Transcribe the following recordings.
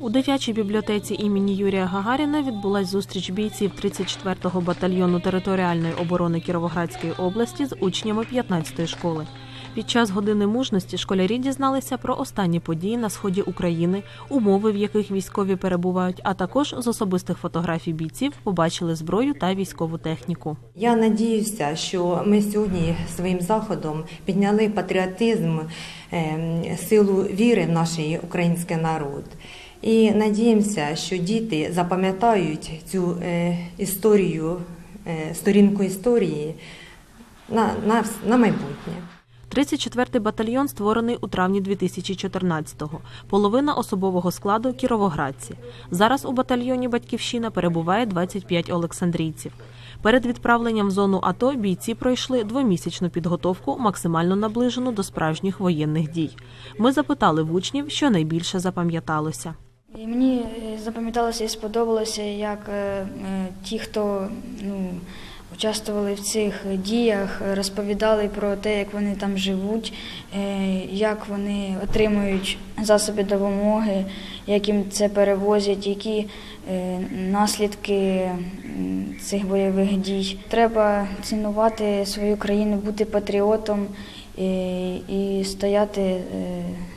У дитячій бібліотеці імені Юрія Гагаріна відбулась зустріч бійців 34-го батальйону територіальної оборони Кіровоградської області з учнями 15-ї школи. Під час години мужності школярі дізналися про останні події на сході України, умови, в яких військові перебувають, а також з особистих фотографій бійців побачили зброю та військову техніку. Я надіюся, що ми сьогодні своїм заходом підняли патріотизм, ем, силу віри в наш український народ. І надіємося, що діти запам'ятають цю е, історію, е, сторінку історії на, на, на майбутнє. 34-й батальйон створений у травні 2014-го. Половина особового складу кіровоградці. Зараз у батальйоні Батьківщина перебуває 25 олександрійців. Перед відправленням в зону АТО бійці пройшли двомісячну підготовку, максимально наближену до справжніх воєнних дій. Ми запитали в учнів, що найбільше запам'яталося. І мені е, запам'яталося і сподобалося, як е, е, ті, хто ну, участвували в цих діях, розповідали про те, як вони там живуть, як вони отримують засоби допомоги, як їм це перевозять, які наслідки цих бойових дій. Треба цінувати свою країну, бути патріотом і стояти,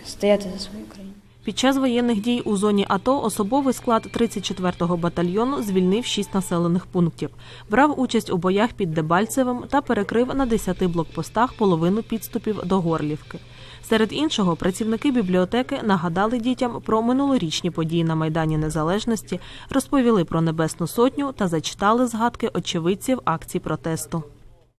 стояти за свою країну. Під час воєнних дій у зоні АТО особовий склад 34-го батальйону звільнив 6 населених пунктів, брав участь у боях під Дебальцевим та перекрив на 10 блокпостах половину підступів до Горлівки. Серед іншого, працівники бібліотеки нагадали дітям про минулорічні події на Майдані Незалежності, розповіли про Небесну Сотню та зачитали згадки очевидців акцій протесту.